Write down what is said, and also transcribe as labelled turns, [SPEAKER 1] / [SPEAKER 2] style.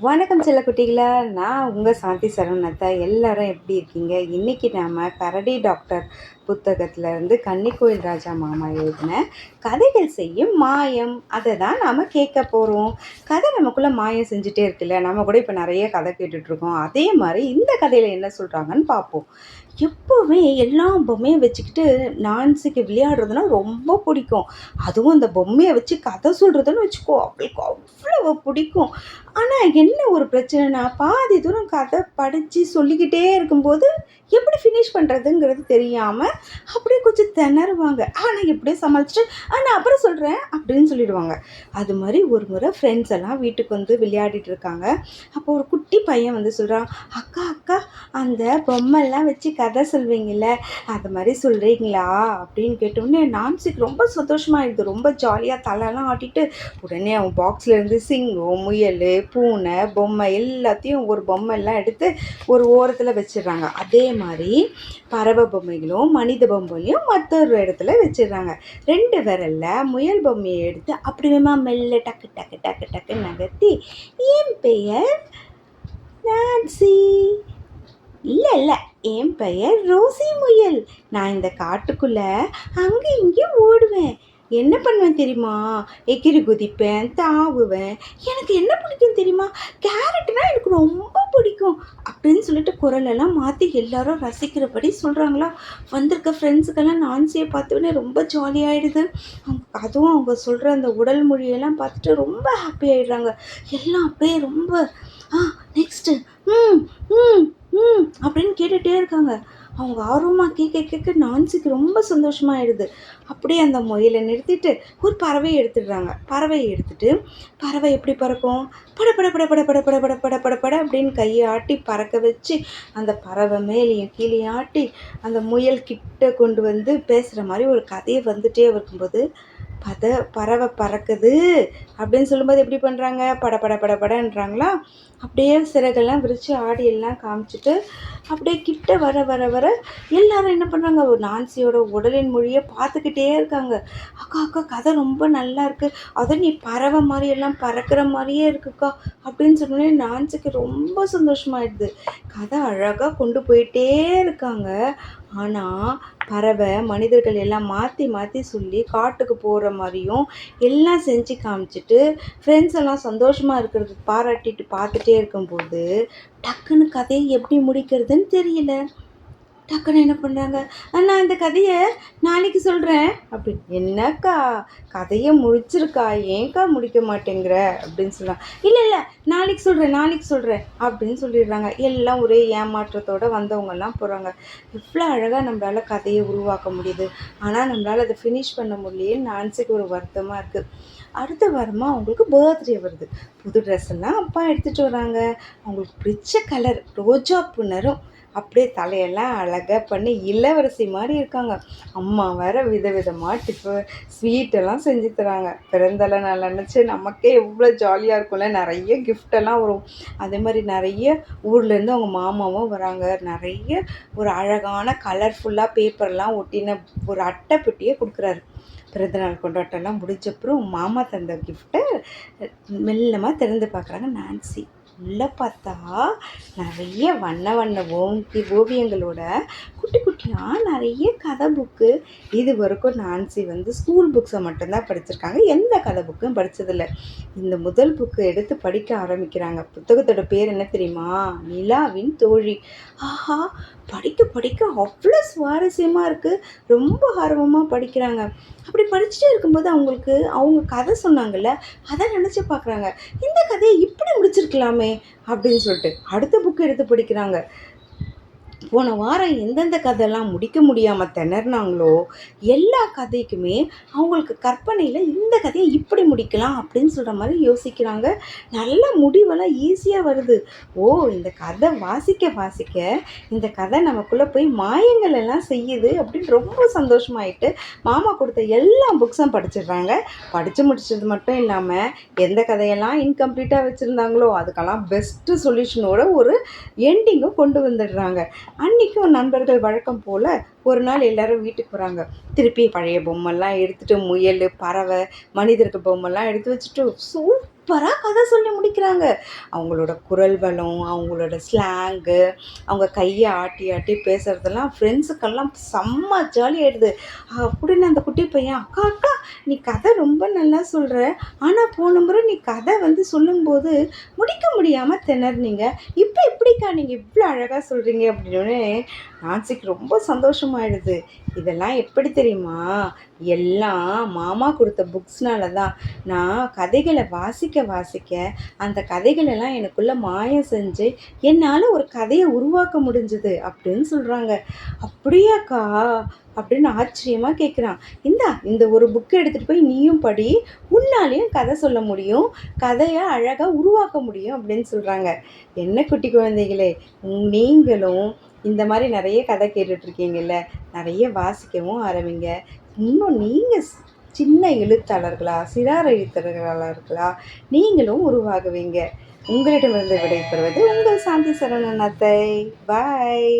[SPEAKER 1] வணக்கம் சில குட்டிகளா. நான் உங்கள் சாந்தி சரவணத்தா எல்லாரும் எப்படி இருக்கீங்க? இன்றைக்கி நாம் கரடி டாக்டர் புத்தகத்தில் இருந்து கன்னிக்கோயில் ராஜா மாமா எழுதின கதைகள் செய்யும் மாயம். அதை தான் நாம் கேட்க போகிறோம் கதை நமக்குள்ளே மாயம் செஞ்சுட்டே இருக்குல்ல. நம்ம கூட இப்போ நிறைய கதை கேட்டுட்ருக்கோம் அதே மாதிரி இந்த கதையில் என்ன சொல்கிறாங்கன்னு பார்ப்போம். எப்போவுமே எல்லா பொம்மையும் வச்சுக்கிட்டு நான்சிக்கு விளையாடுறதுனா ரொம்ப பிடிக்கும். அதுவும் அந்த பொம்மையை வச்சு கதை சொல்கிறதுன்னு வச்சுக்கோ அவளுக்கு அவ்வளோ பிடிக்கும். ஆனால் என்ன ஒரு பிரச்சனைனா பாதி தூரம் கதை படித்து சொல்லிக்கிட்டே இருக்கும்போது எப்படி ஃபினிஷ் பண்ணுறதுங்கிறது தெரியாமல் அப்படியே கொஞ்சம் திணறுவாங்க. ஆனால் எப்படியோ சமாளிச்சுட்டு ஆனால் நான் அப்புறம் சொல்கிறேன் அப்படின்னு சொல்லிடுவாங்க. அது மாதிரி ஒரு முறை ஃப்ரெண்ட்ஸ் எல்லாம் வீட்டுக்கு வந்து விளையாடிட்டு இருக்காங்க. அப்போ ஒரு குட்டி பையன் வந்து சொல்கிறான் அக்கா அக்கா அந்த பொம்மைலாம் வச்சு கதை சொல்வீங்கல்ல அது மாதிரி சொல்கிறீங்களா அப்படின்னு கேட்டோடனே நான்சிக்கு ரொம்ப சந்தோஷமாகிடுது ரொம்ப ஜாலியாக தலைலாம் ஆட்டிட்டு உடனே அவன் பாக்ஸ்லேருந்து சிங்கம் முயல் பூனை பொம்மை எல்லாத்தையும் ஒரு பொம்மை எல்லாம் எடுத்து ஒரு ஓரத்தில் வச்சிடுறாங்க. அதே மாதிரி பறவை பொம்மைகளும் மனித பொம்மையும் மற்றொரு இடத்துல வச்சிடுறாங்க. ரெண்டு விரலில் முயல் பொம்மையை எடுத்து அப்படியுமா மெல்ல டக்கு டக்கு டக்கு டக்கு நகர்த்தி என் பெயர் நான்சி. இல்லை இல்லை என் பெயர் ரோசி முயல். நான் இந்த காட்டுக்குள்ளே அங்கே இங்கேயும் ஓடுவேன். என்ன பண்ணுவேன் தெரியுமா? எகிரி குதிப்பேன் தாவுவேன். எனக்கு என்ன பிடிக்கும் தெரியுமா? கேரட்னா எனக்கு ரொம்ப பிடிக்கும். அப்படின்னு சொல்லிட்டு குரலெல்லாம் மாற்றி எல்லாரும் ரசிக்கிறபடி சொல்கிறாங்களா வந்திருக்க ஃப்ரெண்ட்ஸுக்கெல்லாம் நான்சியை பார்த்தோன்னே ரொம்ப ஜாலியாகிடுது அவங்க அதுவும் அவங்க சொல்கிற அந்த உடல் மொழியெல்லாம் பார்த்துட்டு ரொம்ப ஹாப்பி ஆகிடுறாங்க எல்லாம் அப்படியே ரொம்ப ஆ நெக்ஸ்ட்டு ம் ம் ம் அப்படின்னு கேட்டுகிட்டே இருக்காங்க. அவங்க ஆர்வமாக கேட்க கேட்க நான்சிக்கு ரொம்ப சந்தோஷமாயிடுது அப்படியே அந்த முயலை நிறுத்திட்டு ஒரு பறவையை எடுத்துடுறாங்க பறவையை எடுத்துட்டு பறவை எப்படி பறக்கும் பட பட பட பட பட பட பட பட பட பட அப்படின்னு கையை ஆட்டி பறக்க வச்சு அந்த பறவை மேலேயும் கீழே ஆட்டி அந்த முயல் கிட்ட கொண்டு வந்து பேசுகிற மாதிரி ஒரு கதையை வந்துட்டே இருக்கும்போது பத பறவை பறக்குது அப்படின்னு சொல்லும்போது எப்படி பண்ணுறாங்க பட பட பட படன்றாங்களா அப்படியே சிறகெல்லாம் விரித்து ஆடியெல்லாம் காமிச்சிட்டு அப்படியே கிட்ட வர வர வர எல்லாரும் என்ன பண்ணுறாங்க நான்சியோட உடலின் மொழியை பார்த்துக்கிட்டே இருக்காங்க. அக்கா அக்கா கதை ரொம்ப நல்லா இருக்குது அதை நீ பறவை மாதிரி எல்லாம் பறக்கிற மாதிரியே இருக்குக்கா அப்படின்னு சொன்னோடனே நான்சிக்கு ரொம்ப சந்தோஷமாயிடுது. கதை அழகாக கொண்டு போயிட்டே இருக்காங்க. ஆனால் பறவை மனிதர்கள் எல்லாம் மாற்றி மாற்றி சொல்லி காட்டுக்கு போகிற மாதிரியும் எல்லாம் செஞ்சு காமிச்சிட்டு ஃப்ரெண்ட்ஸ் எல்லாம் சந்தோஷமாக இருக்கிறது பாராட்டிட்டு பார்த்துட்டே இருக்கும்போது டக்குன்னு கதையை எப்படி முடிக்கிறது? முடிக்கிறதுன்னு தெரியல. டக்குன்னு என்ன பண்ணுறாங்க நான் இந்த கதையை நாளைக்கு சொல்கிறேன் அப்படி என்னக்கா? கதையை முடிச்சிருக்கா? ஏன்க்கா முடிக்க மாட்டேங்கிற? அப்படின்னு சொல்கிறான் இல்லை இல்லை நாளைக்கு சொல்கிறேன் நாளைக்கு சொல்கிறேன் அப்படின்னு சொல்லிடுறாங்க. எல்லாம் ஒரே ஏமாற்றத்தோடு வந்தவங்கெல்லாம் போகிறாங்க இவ்வளோ அழகாக நம்மளால் கதையை உருவாக்க முடியுது. ஆனால் நம்மளால் அதை ஃபினிஷ் பண்ண முடியலேன்னு நான்சிக்கு ஒரு வருத்தமாக இருக்குது அடுத்த வாரமாக அவங்களுக்கு பர்த்டே வருது. புது ட்ரெஸ் எல்லாம் அப்பா எடுத்துகிட்டு வராங்க. அவங்களுக்கு பிடிச்ச கலர் ரோஜா பூ நிறம். அப்படியே தலையெல்லாம் அழகாக பண்ணி இளவரசி மாதிரி இருக்காங்க. அம்மா வேற விதவிதமாக டிஃப ஸ்வீட்டெல்லாம் செஞ்சு தராங்க. பிறந்தல நான் நினச்சி நமக்கே எவ்வளோ ஜாலியாக இருக்கும்ல. நிறைய கிஃப்டெல்லாம் வரும். அதே மாதிரி நிறைய ஊர்லேருந்து அவங்க மாமாவும் வராங்க. நிறைய ஒரு அழகான கலர்ஃபுல்லாக பேப்பர்லாம் ஒட்டின ஒரு அட்டை பெட்டியை கொடுக்குறாரு. பிறந்தநாள் கொண்டாட்டம்லாம் முடிஞ்சப்புறம் மாமா தந்த கிஃப்ட்டை மெல்லமாக திறந்து பார்க்குறாங்க நான்சி. உள்ளே பார்த்தா நிறைய வண்ண வண்ண ஓங்கி ஓவியங்களோட குட்டி குட்டியாக நிறைய கதை புக்கு இது வரைக்கும் நான்சி வந்து ஸ்கூல் புக்ஸை மட்டும்தான் படிச்சிருக்காங்க. எந்த கதை புக்கும் படித்ததில்ல இந்த முதல் புக்கு எடுத்து படிக்க ஆரம்பிக்கிறாங்க. புத்தகத்தோட பேர் என்ன தெரியுமா? நிலாவின் தோழி. ஆஹா படிக்க படிக்க அவ்வளோ சுவாரஸ்யமாக இருக்குது ரொம்ப ஆர்வமாக படிக்கிறாங்க. அப்படி படிச்சுட்டே இருக்கும்போது அவங்களுக்கு அவங்க கதை சொன்னாங்கல்ல அதை நினச்சி பார்க்குறாங்க. இந்த கதையை இப்படி முடிச்சிருக்கலாமே. அப்படின்னு சொல்லிட்டு அடுத்த புக்கு எடுத்து படிக்கிறாங்க. போன வாரம் எந்தெந்த கதையெல்லாம் முடிக்க முடியாமல் திணறினாங்களோ எல்லா கதைக்குமே அவங்களுக்கு கற்பனையில் இந்த கதையை இப்படி முடிக்கலாம் அப்படின்னு சொல்கிற மாதிரி யோசிக்கிறாங்க. நல்ல முடிவெல்லாம் ஈஸியாக வருது. ஓ இந்த கதை வாசிக்க வாசிக்க இந்த கதை நமக்குள்ளே போய் மாயங்கள் எல்லாம் செய்யுது அப்படின்னு ரொம்ப சந்தோஷமாயிட்டு மாமா கொடுத்த எல்லா புக்ஸும் படிச்சிடுறாங்க. படித்து முடிச்சது மட்டும் இல்லாமல் எந்த கதையெல்லாம் இன்கம்ப்ளீட்டாக வச்சுருந்தாங்களோ அதுக்கெல்லாம் பெஸ்ட்டு சொல்யூஷனோட ஒரு எண்டிங்கும் கொண்டு வந்துடுறாங்க. அன்றைக்கும் நண்பர்கள் வழக்கம் போல் ஒரு நாள் எல்லோரும் வீட்டுக்கு வராங்க திருப்பி பழைய பொம்மைலாம் எடுத்துகிட்டு முயல் பறவை மனிதர்கள் பொம்மைலாம் எடுத்து வச்சுட்டு சூப்பர் சூப்பராக கதை சொல்லி முடிக்கிறாங்க. அவங்களோட குரல் வளம் அவங்களோட ஸ்லாங்கு அவங்க கையை ஆட்டி ஆட்டி பேசுகிறதெல்லாம் ஃப்ரெண்ட்ஸுக்கெல்லாம் செம்ம ஜாலி ஆயிடுது. அப்படின்னு அந்த குட்டி பையன் அக்கா அக்கா நீ கதை ரொம்ப நல்லா சொல்கிற ஆனால் போன முறை நீ கதை வந்து சொல்லும்போது முடிக்க முடியாமல் திணறினீங்க. இப்போ எப்படிக்கா நீங்கள் இவ்வளோ அழகாக சொல்கிறீங்க அப்படின்னு நான்சிக்கு ரொம்ப சந்தோஷமாயிடுது. இதெல்லாம் எப்படி தெரியுமா? எல்லாம் மாமா கொடுத்த புக்ஸ்னால தான் நான் கதைகளை வாசிக்க வாசிக்க அந்த கதைகளெல்லாம் எனக்குள்ளே மாயம் செஞ்சு என்னால் ஒரு கதையை உருவாக்க முடிஞ்சுது அப்படின்னு சொல்கிறாங்க அப்படியாக்கா? அப்படின்னு ஆச்சரியமாக கேட்குறான் இந்தா இந்த ஒரு புக்கை எடுத்துகிட்டு போய் நீயும் படி உன்னாலேயும் கதை சொல்ல முடியும் கதையை அழகாக உருவாக்க முடியும் அப்படின்னு சொல்கிறாங்க என்ன குட்டி குழந்தைகளே நீங்களும் இந்த மாதிரி நிறைய கதை கேட்டுட்ருக்கீங்கல்ல நிறைய வாசிக்கவும் ஆரம்பிங்க. இன்னும் நீங்கள் சின்ன எழுத்தாளர்களா சிறார் எழுத்தாளர்களா நீங்களும் உருவாகுவீங்க. உங்களிடமிருந்து விடைபெறுவது உங்கள் சாந்தி சரவணன் அத்தை. பாய்